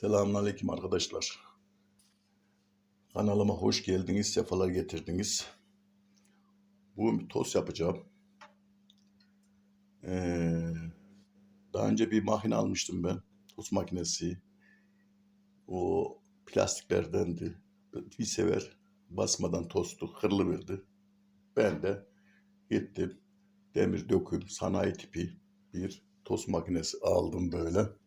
Selamünaleyküm arkadaşlar. Kanalıma hoş geldiniz, sefalar getirdiniz. Bugün bir tost yapacağım. Ee, daha önce bir makine almıştım ben. Tost makinesi. O plastiklerdendi. Bir sever basmadan tostu kırılıverdi. Ben de gittim. Demir döküm sanayi tipi bir tost makinesi aldım böyle.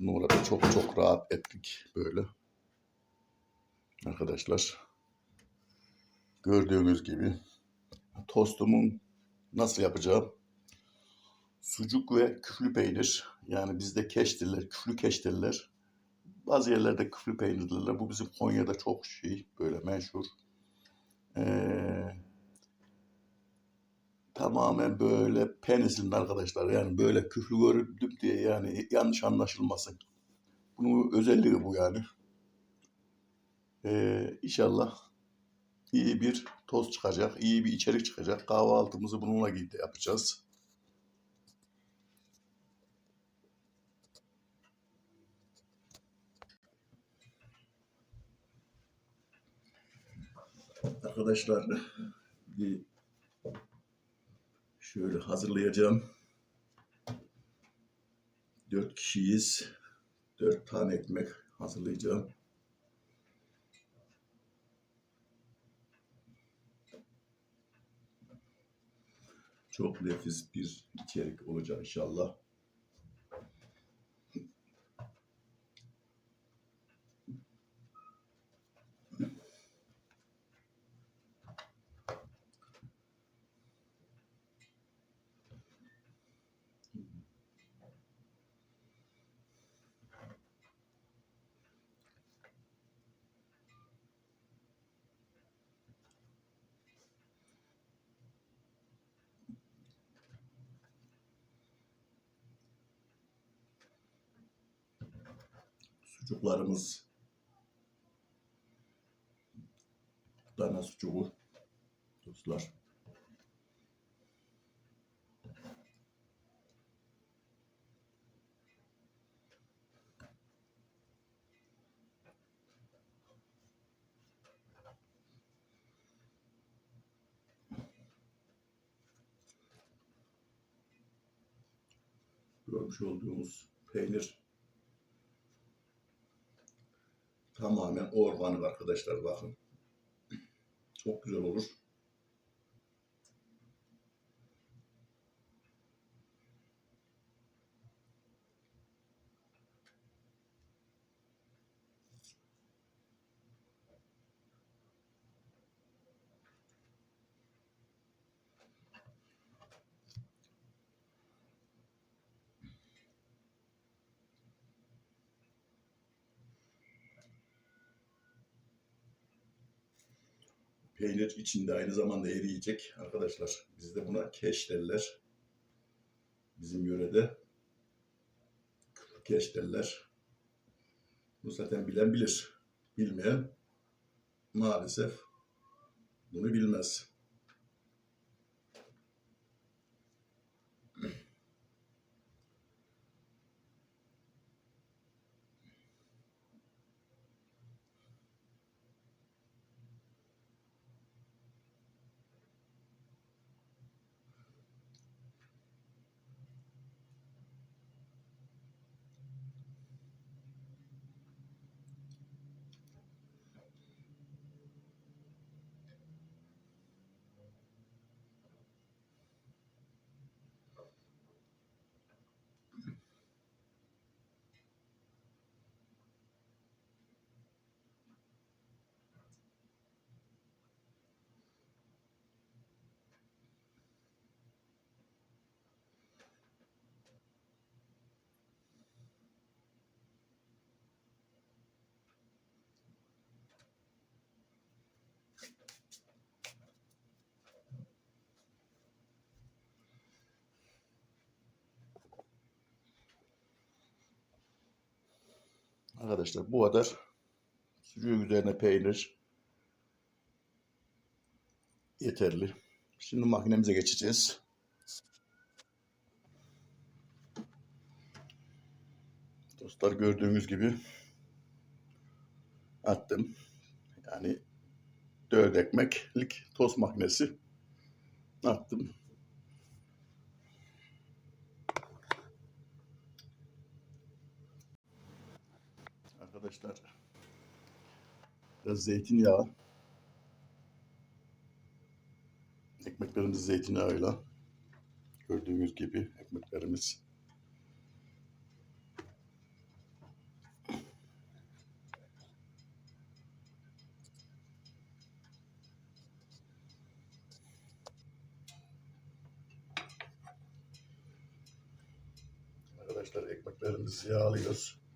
Bunu da çok çok rahat ettik böyle. Arkadaşlar. Gördüğünüz gibi tostumun nasıl yapacağım? Sucuk ve küflü peynir. Yani bizde keş derler, küflü keş derler. Bazı yerlerde küflü peynir derler. Bu bizim Konya'da çok şey böyle meşhur. Ee, tamamen böyle penisilin arkadaşlar. Yani böyle küflü göründüm diye yani yanlış anlaşılmasın. Bunun özelliği bu yani. Ee, inşallah iyi bir toz çıkacak, iyi bir içerik çıkacak. Kahvaltımızı bununla yapacağız. Arkadaşlar bir şöyle hazırlayacağım. Dört kişiyiz. Dört tane ekmek hazırlayacağım. Çok nefis bir içerik olacak inşallah. Sucuklarımız dana sucuğu dostlar. Görmüş olduğumuz peynir tamamen organik arkadaşlar bakın. Çok güzel olur. Peynir içinde aynı zamanda eriyecek arkadaşlar. Bizde buna keş derler. Bizim yörede keş derler. Bu zaten bilen bilir. Bilmeyen maalesef bunu bilmez. Arkadaşlar bu kadar sucuğun üzerine peynir yeterli. Şimdi makinemize geçeceğiz. Dostlar gördüğünüz gibi attım. Yani dört ekmeklik tost makinesi attım. Arkadaşlar. Biraz zeytinyağı. Ekmeklerimiz zeytinyağıyla gördüğünüz gibi ekmeklerimiz. Arkadaşlar ekmeklerimizi yağlıyoruz.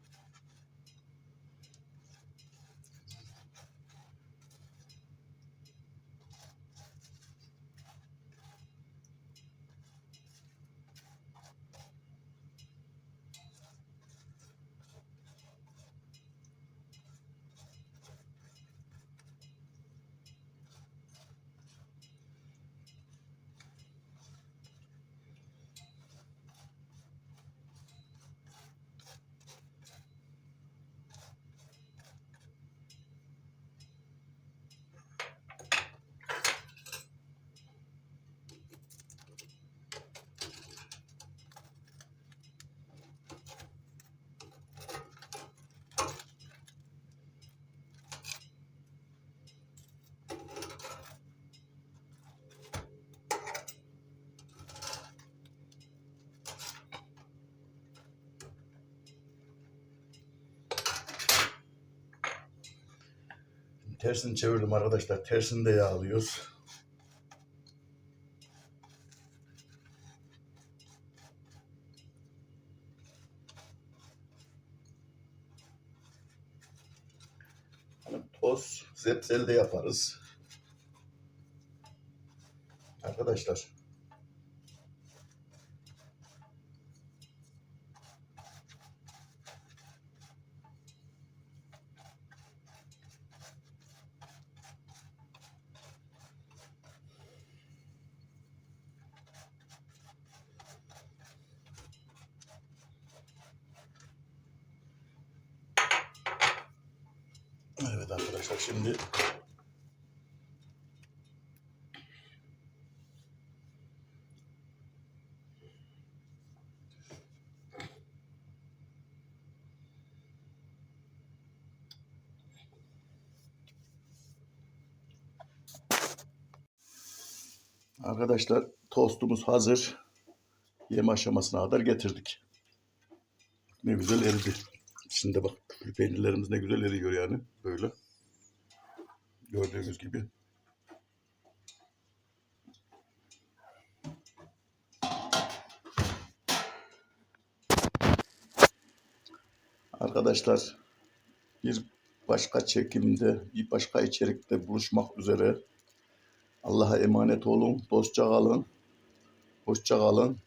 Tersini çevirdim arkadaşlar. Tersini de yağlıyoruz. Hani toz, zepsel de yaparız. Arkadaşlar. Evet arkadaşlar şimdi Arkadaşlar tostumuz hazır. Yem aşamasına kadar getirdik. Ne güzel eridi. İçinde bak küflü peynirlerimiz ne güzel eriyor yani. Böyle. Gördüğünüz gibi. Arkadaşlar bir başka çekimde, bir başka içerikte buluşmak üzere. Allah'a emanet olun, dostça kalın, hoşça kalın.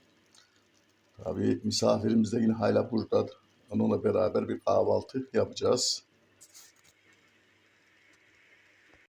Tabii misafirimiz de yine hala burada. Onunla beraber bir kahvaltı yapacağız.